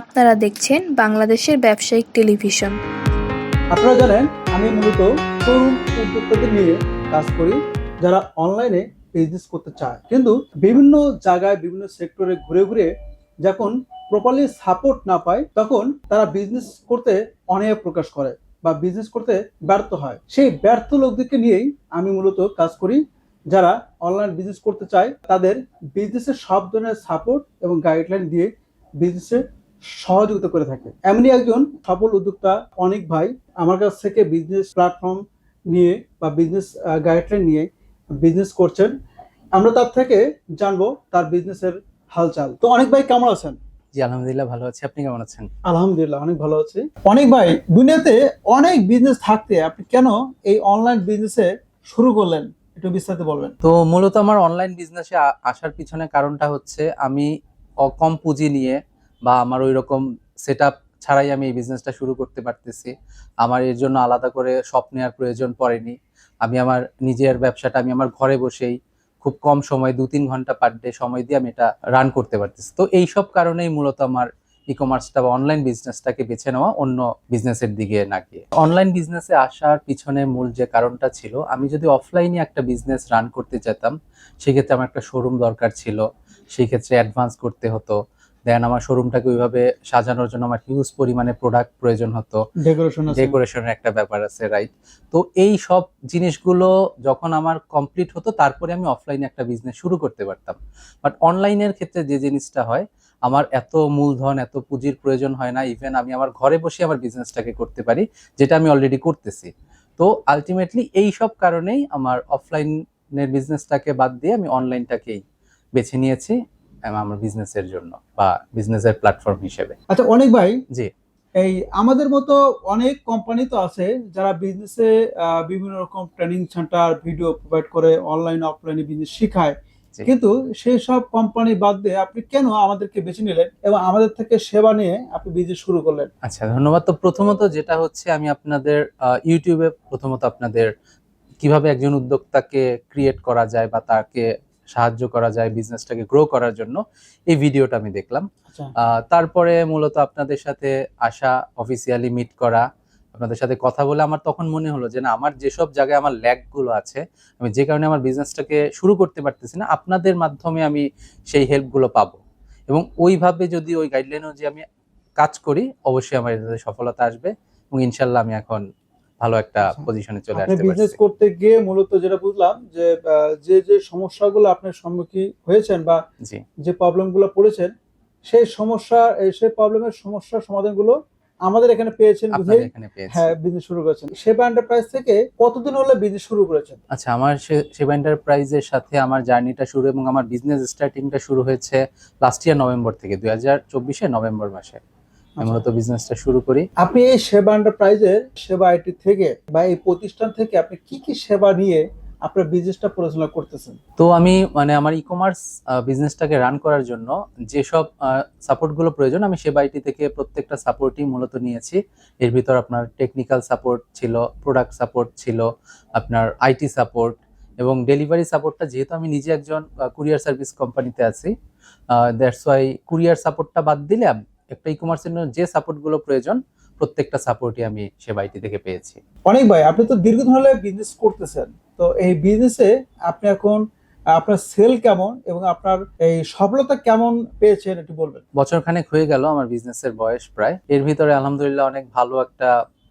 আপনারা দেখছেন বাংলাদেশের ব্যবসায়িক টেলিভিশন। আপনারা জানেন, আমি মূলত তরুণ উদ্যোক্তাদের নিয়ে কাজ করি, যারা অনলাইনে বিজনেস করতে চায়। কিন্তু বিভিন্ন জায়গায়, বিভিন্ন সেক্টরে ঘুরে ঘুরে যখন প্রপারলি সাপোর্ট না পায়, তখন তারা বিজনেস করতে অনীহা প্রকাশ করে বা বিজনেস করতে ব্যর্থ হয়। সেই ব্যর্থ লোকদেরকে নিয়েই আমি মূলত কাজ করি। যারা অনলাইন বিজনেস করতে চায়, তাদের বিজনেসের সব ধরনের সাপোর্ট এবং গাইডলাইন দিয়ে বিজনেসে সহযোগিতা করে থাকে। এমনি একজন সফল উদ্যোক্তা অনেক ভাই আমার কাছ থেকে বিজনেস প্ল্যাটফর্ম নিয়ে বা বিজনেস গাইডলাইন নিয়ে বিজনেস করছেন। আমরা তার থেকে জানব তার বিজনেসের হালচাল। তো অনেক ভাই কেমন আছেন? জি আলহামদুলিল্লাহ ভালো আছি। আপনি কেমন আছেন? আলহামদুলিল্লাহ অনেক ভালো আছি। অনেক ভাই দুনিয়াতে অনেক বিজনেস থাকতে আপনি কেন এই অনলাইন বিজনেসে শুরু করলেন? একটু বিস্তারিত বলবেন। তো মূলত আমার অনলাইন বিজনেসে আসার পিছনে কারণটা হচ্ছে আমি কম পুঁজি নিয়ে বা আমার ওই রকম সেট ছাড়াই আমি এই বিজনেসটা শুরু করতে পারতেছি। আমার এর জন্য আলাদা করে শপ নেওয়ার প্রয়োজন পড়েনি। আমি আমার নিজের ব্যবসাটা আমি আমার ঘরে বসেই খুব কম সময় দু তিন ঘণ্টা পার ডে সময় দিয়ে আমি এটা রান করতে পারতেছি। তো এই সব কারণেই মূলত আমার ই কমার্সটা বা অনলাইন বিজনেসটাকে বেছে নেওয়া অন্য বিজনেসের দিকে না গিয়ে। অনলাইন বিজনেসে আসার পিছনে মূল যে কারণটা ছিল, আমি যদি অফলাইনে একটা বিজনেস রান করতে যেতাম, সেক্ষেত্রে আমার একটা শোরুম দরকার ছিল। সেই ক্ষেত্রে অ্যাডভান্স করতে হতো। দেন আমার শোরুমটাকে ওইভাবে সাজানোর জন্য আমার হিউজ পরিমাণে প্রোডাক্ট প্রয়োজন হতো। ডেকোরেশন ডেকোরেশনের একটা ব্যাপার আছে রাইট তো এই সব জিনিসগুলো যখন আমার কমপ্লিট হতো তারপরে আমি অফলাইনে একটা বিজনেস শুরু করতে পারতাম। বাট অনলাইনের ক্ষেত্রে যে জিনিসটা হয় আমার এত মূলধন এত পুঁজির প্রয়োজন হয় না। ইভেন আমি আমার ঘরে বসে আমার বিজনেসটাকে করতে পারি যেটা আমি অলরেডি করতেছি। তো আলটিমেটলি এই সব কারণেই আমার অফলাইনের বিজনেসটাকে বাদ দিয়ে আমি অনলাইনটাকেই বেছে নিয়েছি। আমার বিজনেসের জন্য বা বিজনেসের প্ল্যাটফর্ম হিসেবে। আচ্ছা অনেক ভাই। জি। এই আমাদের মতো অনেক কোম্পানি তো আছে যারা বিজনেসে বিভিন্ন রকম ট্রেনিং সেন্টার ভিডিও প্রোভাইড করে অনলাইন অফলাইনে বিজনেস শেখায়। কিন্তু সেই সব কোম্পানি বাদ দিয়ে আপনি কেন আমাদেরকে বেছে নিলেন এবং আমাদের থেকে সেবা নিয়ে আপনি বিজনেস শুরু করলেন? আচ্ছা ধন্যবাদ। তো প্রথমত যেটা হচ্ছে আমি আপনাদের ইউটিউবে প্রথমত আপনাদের কীভাবে একজন উদ্যোক্তাকে ক্রিয়েট করা যায় বা তাকে সাহায্য করা যায় বিজনেসটাকে গ্রো করার জন্য। এই ভিডিওটা আমি দেখলাম। আচ্ছা। তারপরে মূলত আপনাদের সাথে আসা অফিসিয়ালি মিট করা আপনাদের সাথে কথা বলে আমার তখন মনে হলো যে না আমার যেসব জায়গায় আমার ল্যাগগুলো আছে আমি যে কারণে আমার বিজনেসটাকে শুরু করতে পারতেছি না আপনাদের মাধ্যমে আমি সেই হেল্পগুলো পাবো। এবং ওইভাবে যদি ওই গাইডলাইন অনুযায়ী আমি কাজ করি অবশ্যই আমার সফলতা আসবে এবং ইনশাল্লাহ আমি এখন ভালো একটা আচ্ছা। পজিশনে চলে আপনি আসতে বিজনেস করতে গিয়ে মূলত যেটা বুঝলাম যে যে যে সমস্যাগুলো আপনার সম্মুখীন হয়েছেন বা যে প্রবলেমগুলো পড়েছেন সেই সমস্যা এই সেই প্রবলেমের সমস্যার সমাধানগুলো আমাদের এখানে পেয়েছেন বুঝেই হ্যাঁ বিজনেস শুরু করেছেন। সেবা এন্টারপ্রাইজ থেকে কতদিন হলে বিজনেস শুরু করেছেন? আচ্ছা আমার সেবা এন্টারপ্রাইজের সাথে আমার জার্নিটা শুরু এবং আমার বিজনেস স্টার্টিংটা শুরু হয়েছে লাস্ট ইয়ার নভেম্বর থেকে দুই হাজার চব্বিশে নভেম্বর মাসে। আমি আচ্ছা। মূলত বিজনেসটা শুরু করি। আপনি এই সেবা এন্টারপ্রাইজের সেবা আইটি থেকে বা এই প্রতিষ্ঠান থেকে আপনি কি কি সেবা নিয়ে আপনার বিজনেসটা পরিচালনা করতেছেন? তো আমি মানে আমার ই কমার্স বিজনেসটাকে রান করার জন্য যেসব সাপোর্টগুলো প্রয়োজন আমি সেবা আইটি থেকে প্রত্যেকটা সাপোর্টই মূলত নিয়েছি। এর ভিতর আপনার টেকনিক্যাল সাপোর্ট ছিল প্রোডাক্ট সাপোর্ট ছিল আপনার আইটি সাপোর্ট এবং ডেলিভারি সাপোর্টটা যেহেতু আমি নিজে একজন কুরিয়ার সার্ভিস কোম্পানিতে আছি দ্যাটস ওয়াই কুরিয়ার সাপোর্টটা বাদ দিলে একটা ই কমার্সের জন্য যে সাপোর্টগুলো প্রয়োজন প্রত্যেকটা সাপোর্টই আমি সেবা আইটি থেকে পেয়েছি। অনেক ভাই আপনি তো দীর্ঘদিন হলে বিজনেস করতেছেন। তো এই বিজনেসে আপনি এখন আপনার সেল কেমন এবং আপনার এই সফলতা কেমন পেয়েছেন একটু বলবেন? বছরখানেক হয়ে গেল আমার বিজনেসের বয়স প্রায়। এর ভিতরে আলহামদুলিল্লাহ অনেক ভালো একটা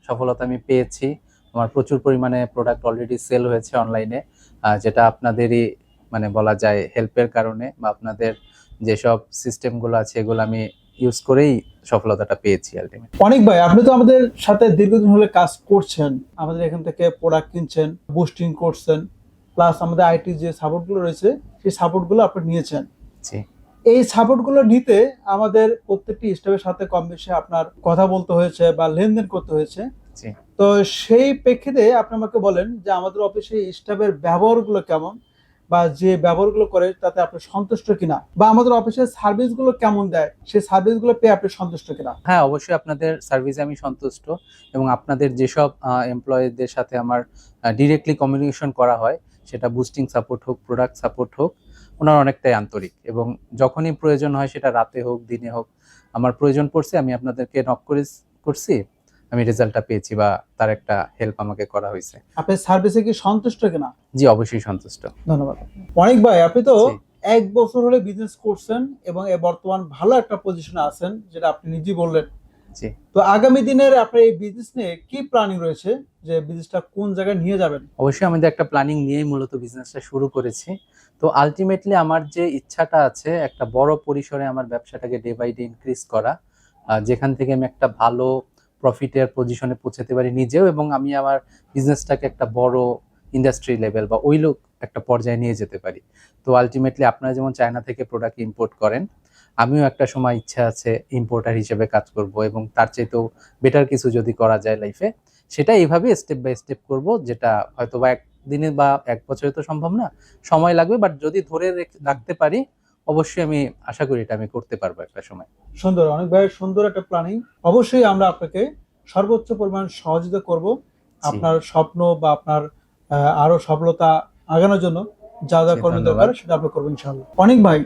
সফলতা আমি পেয়েছি। আমার প্রচুর পরিমাণে প্রোডাক্ট অলরেডি সেল হয়েছে অনলাইনে যেটা আপনাদেরই মানে বলা যায় হেল্পের কারণে বা আপনাদের যেসব সিস্টেমগুলো আছে এগুলো আমি ইউজ করেই সফলতাটা পেয়েছি আলটিমেট অনেক ভাই আপনি তো আমাদের সাথে দীর্ঘদিন হলে কাজ করছেন আমাদের এখান থেকে প্রোডাক্ট কিনছেন বুস্টিং করছেন প্লাস আমাদের আইটি যে সাপোর্টগুলো রয়েছে সেই সাপোর্টগুলো আপনি নিয়েছেন। জি। এই সাপোর্টগুলো নিতে আমাদের প্রত্যেকটি স্টাফের সাথে কম বেশি আপনার কথা বলতে হয়েছে বা লেনদেন করতে হয়েছে। জি। তো সেই প্রেক্ষিতে আপনি আমাকে বলেন যে আমাদের অফিসে স্টাফের ব্যবহারগুলো কেমন? বা যে ব্যবহারগুলো করে তাতে আপনি সন্তুষ্ট কিনা? বা আমাদের অফিসের সার্ভিসগুলো কেমন দেয়? সেই সার্ভিসগুলো পেয়ে আপনি সন্তুষ্ট কিনা? হ্যাঁ অবশ্যই আপনাদের সার্ভিসে আমি সন্তুষ্ট এবং আপনাদের যেসব এমপ্লয়ীদের সাথে আমার ডিরেক্টলি কমিউনিকেশন করা হয় সেটা বুস্টিং সাপোর্ট হোক প্রোডাক্ট সাপোর্ট হোক ওনার অনেকটাই আন্তরিক এবং যখনই প্রয়োজন হয় সেটা রাতে হোক দিনে হোক আমার প্রয়োজন পড়ছে আমি আপনাদেরকে নক করে করছি আমি রেজাল্টটা পেয়েছি বা তার একটা হেল্প আমাকে করা হয়েছে। আপনি সার্ভিসে কি সন্তুষ্ট কিনা? জি অবশ্যই সন্তুষ্ট। ধন্যবাদ। অনেক ভাই আপনি তো এক বছর হলে বিজনেস করছেন এবং এ বর্তমান ভালো একটা পজিশনে আছেন যেটা আপনি নিজে বললেন। জি। তো আগামী দিনের আপনার এই বিজনেস নিয়ে কি প্ল্যানিং রয়েছে যে বিজনেসটা কোন জায়গায় নিয়ে যাবেন? অবশ্যই আমাদের একটা প্ল্যানিং নিয়েই মূলত বিজনেসটা শুরু করেছি। তো আলটিমেটলি আমার যে ইচ্ছাটা আছে একটা বড় পরিসরে আমার ব্যবসাটাকে ডে বাই ডে ইনক্রিজ করা। যেখান থেকে আমি একটা ভালো প্রফিটের পজিশনে পৌঁছাতে পারি নিজেও এবং আমি আমার বিজনেসটাকে একটা বড় ইন্ডাস্ট্রি লেভেল বা ওই লোক একটা পর্যায়ে নিয়ে যেতে পারি। তো আলটিমেটলি আপনারা যেমন চায়না থেকে প্রোডাক্ট ইম্পোর্ট করেন আমিও একটা সময় ইচ্ছা আছে ইম্পোর্টার হিসেবে কাজ করব এবং তার চাইতেও বেটার কিছু যদি করা যায় লাইফে সেটা এইভাবে স্টেপ বাই স্টেপ করব যেটা হয়তো বা একদিনে বা এক বছরে তো সম্ভব না সময় লাগবে বাট যদি ধরে রেখ- রাখতে পারি অবশ্যই আমি আশা করি এটা আমি করতে পারব একটা সময়। সুন্দর অনেক ভাই সুন্দর একটা প্ল্যানিং অবশ্যই আমরা আপনাকে সর্বোচ্চ পরিমাণ সহযোগিতা করব। আপনার স্বপ্ন বা আপনার আরও সফলতা আগানোর জন্য যা যা করবেন দরকার সেটা আমরা করব ইনশাআল্লাহ। অনেক ভাই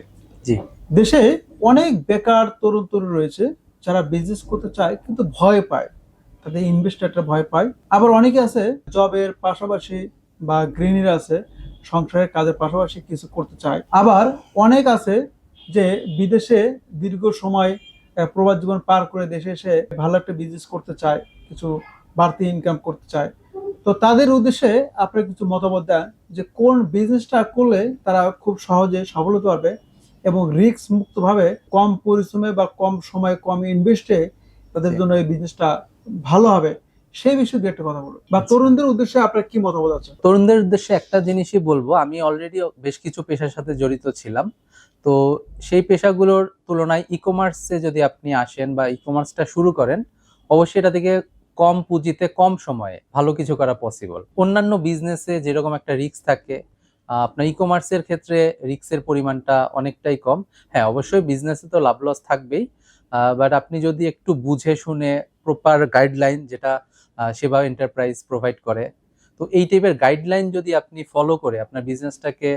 জি। দেশে অনেক বেকার তরুণ তরুণ রয়েছে যারা বিজনেস করতে চায় কিন্তু ভয় পায়। তাদের ইনভেস্টারটা ভয় পায়। আবার অনেকে আছে জবের পাশাপাশি বা গৃহিণীরা আছে সংসারের কাজের পাশাপাশি কিছু করতে চায়। আবার অনেক আছে যে বিদেশে দীর্ঘ সময় প্রবাস জীবন পার করে দেশে এসে ভালো একটা বিজনেস করতে চায় কিছু বাড়তি ইনকাম করতে চায়। তো তাদের উদ্দেশ্যে আপনি কিছু মতামত দেন যে কোন বিজনেসটা করলে তারা খুব সহজে সফল হতে পারবে এবং রিস্ক মুক্তভাবে কম পরিশ্রমে বা কম সময়ে কম ইনভেস্টে তাদের জন্য এই বিজনেসটা ভালো হবে সেই বিষয়ে দু একটা কথা বলুন। বা আচ্ছা। তরুণদের উদ্দেশ্যে আপনার কি মতামত আছে তরুণদের উদ্দেশ্যে একটা জিনিসই বলব আমি অলরেডি বেশ কিছু পেশার সাথে জড়িত ছিলাম। তো সেই পেশাগুলোর তুলনায় ই কমার্সে যদি আপনি আসেন বা ই কমার্সটা শুরু করেন অবশ্যই এটা থেকে কম পুঁজিতে, কম সময়ে ভালো কিছু করা পসিবল অন্যান্য বিজনেসে যেরকম একটা রিস্ক থাকে আপনার ই কমার্সের ক্ষেত্রে রিস্কের পরিমাণটা অনেকটাই কম। হ্যাঁ অবশ্যই বিজনেসে তো লাভ লস থাকবেই বাট আপনি যদি একটু বুঝে শুনে প্রপার গাইডলাইন যেটা সেবা এন্টারপ্রাইজ প্রোভাইড করে, তো এই টাইপের গাইডলাইন যদি আপনি ফলো করে আপনার বিজনেসটাকে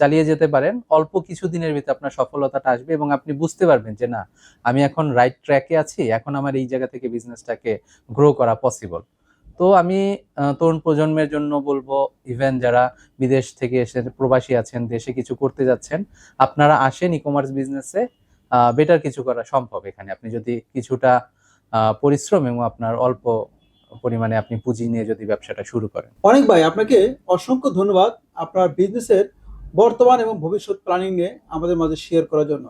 চালিয়ে যেতে পারেন। অল্প কিছু দিনের ভিতরে আপনার সফলতাটা আসবে এবং আপনি বুঝতে পারবেন যে, না, আমি এখন রাইট ট্র্যাকে আছি, এখন আমার এই জায়গা থেকে বিজনেসটাকে গ্রো করা পসিবল তো আমি তরুণ প্রজন্মের জন্য বলব ইভেন যারা বিদেশ থেকে এসে প্রবাসী আছেন, দেশে কিছু করতে যাচ্ছেন, আপনারা আসেন ই কমার্স বিজনেসে বেটার কিছু করা সম্ভব এখানে। আপনি যদি কিছুটা পরিশ্রম এবং আপনার অল্প পরিমাণে আপনি পুঁজি নিয়ে যদি ব্যবসাটা শুরু করেন। অনেক ভাই, আপনাকে অসংখ্য ধন্যবাদ। আপনার বিজনেসের বর্তমান এবং ভবিষ্যৎ প্ল্যানিং নিয়ে আমাদের মাঝে শেয়ার করার জন্য।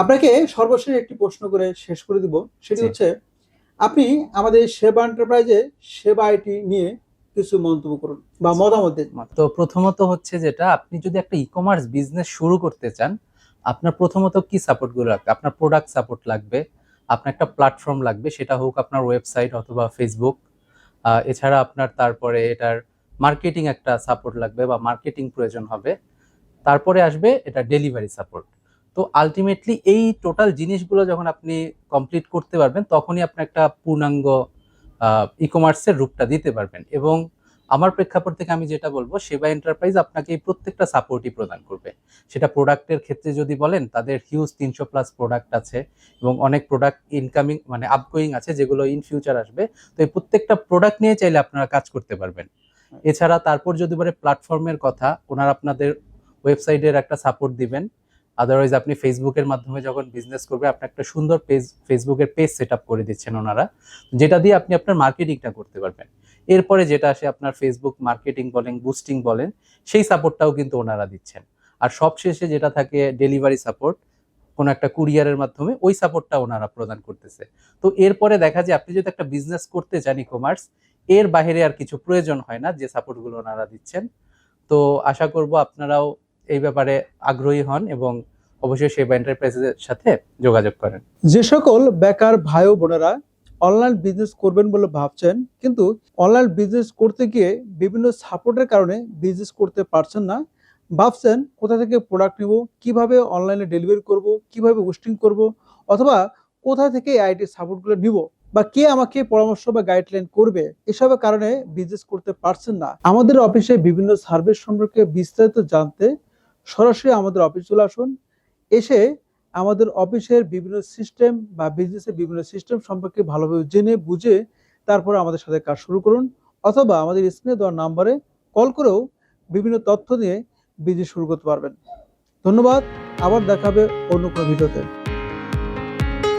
আপনাকে সর্বশেষ একটি প্রশ্ন করে শেষ করে দিব। সেটি হচ্ছে আপনি আমাদের সেবা এন্টারপ্রাইজে সেবা আইটি নিয়ে কিছু মন্তব্য করুন বা মতামত তো প্রথমত হচ্ছে যেটা আপনি যদি একটা ই কমার্স বিজনেস শুরু করতে চান আপনার প্রথমত কি সাপোর্টগুলো লাগবে? আপনার প্রোডাক্ট সাপোর্ট লাগবে আপনার একটা প্ল্যাটফর্ম লাগবে সেটা হোক আপনার ওয়েবসাইট অথবা ফেসবুক এছাড়া আপনার তারপরে এটার মার্কেটিং একটা সাপোর্ট লাগবে বা মার্কেটিং প্রয়োজন হবে। তারপরে আসবে এটা ডেলিভারি সাপোর্ট তো আলটিমেটলি এই টোটাল জিনিসগুলো যখন আপনি কমপ্লিট করতে পারবেন, তখনই আপনি একটা পূর্ণাঙ্গ ই কমার্সের রূপটা দিতে পারবেন। এবং আমার প্রেক্ষাপট থেকে আমি যেটা বলব সেবা এন্টারপ্রাইজ আপনাকে এই প্রত্যেকটা সাপোর্টই প্রদান করবে। সেটা প্রোডাক্টের ক্ষেত্রে যদি বলেন, তাদের হিউজ তিনশো প্লাস প্রোডাক্ট আছে এবং অনেক প্রোডাক্ট ইনকামিং মানে আপগোয়িং আছে যেগুলো ইন ফিউচার আসবে। তো এই প্রত্যেকটা প্রোডাক্ট নিয়ে চাইলে আপনারা কাজ করতে পারবেন। এছাড়া তারপর যদি বলে প্ল্যাটফর্মের কথা, ওনারা আপনাদের ওয়েবসাইটের একটা সাপোর্ট দিবেন। আদারওয়াইজ আপনি ফেসবুকের মাধ্যমে যখন বিজনেস করবে, আপনি একটা সুন্দর পেজ ফেসবুকের পেজ সেট করে দিচ্ছেন ওনারা। যেটা দিয়ে আপনি আপনার মার্কেটিংটা করতে পারবেন। এরপরে যেটা আসে আপনার ফেসবুক মার্কেটিং বলেন বুস্টিং বলেন, সেই সাপোর্টটাও কিন্তু ওনারা দিচ্ছেন। আর সবশেষে যেটা থাকে ডেলিভারি সাপোর্ট কোনো একটা কুরিয়ারের মাধ্যমে ওই সাপোর্টটা ওনারা প্রদান করতেছে। তো এরপরে দেখা যায়, আপনি যদি একটা বিজনেস করতে চান ই কমার্স এর বাইরে আর কিছু প্রয়োজন হয় না, যে সাপোর্টগুলো ওনারা দিচ্ছেন। তো আশা করব আপনারাও এই ব্যাপারে আগ্রহী হন এবং অবশ্যই সেবা এন্টারপ্রাইজের সাথে যোগাযোগ করেন। যে সকল বেকার ভাই বোনেরা অনলাইন বিজনেস করবেন বলে ভাবছেন, কিন্তু অনলাইন বিজনেস করতে গিয়ে বিভিন্ন সাপোর্টের কারণে বিজনেস করতে পারছেন না, ভাবছেন কোথা থেকে প্রোডাক্ট নিব, কীভাবে অনলাইনে ডেলিভারি করব, কীভাবে হোস্টিং করব, অথবা কোথা থেকে আইটি সাপোর্টগুলো নিব। বা কে আমাকে পরামর্শ বা গাইডলাইন করবে, এসবের কারণে বিজনেস করতে পারছেন না। আমাদের অফিসে বিভিন্ন সার্ভিস সম্পর্কে বিস্তারিত জানতে সরাসরি আমাদের অফিস চলে আসুন। এসে আমাদের অফিসের বিভিন্ন সিস্টেম বা বিজনেসের বিভিন্ন সিস্টেম সম্পর্কে ভালোভাবে জেনে, বুঝে তারপরে আমাদের সাথে কাজ শুরু করুন। অথবা আমাদের স্ক্রিনে দেওয়া নাম্বারে কল করেও বিভিন্ন তথ্য নিয়ে বিজনেস শুরু করতে পারবেন। ধন্যবাদ, আবার দেখাবে অন্য কোনো ভিডিওতে।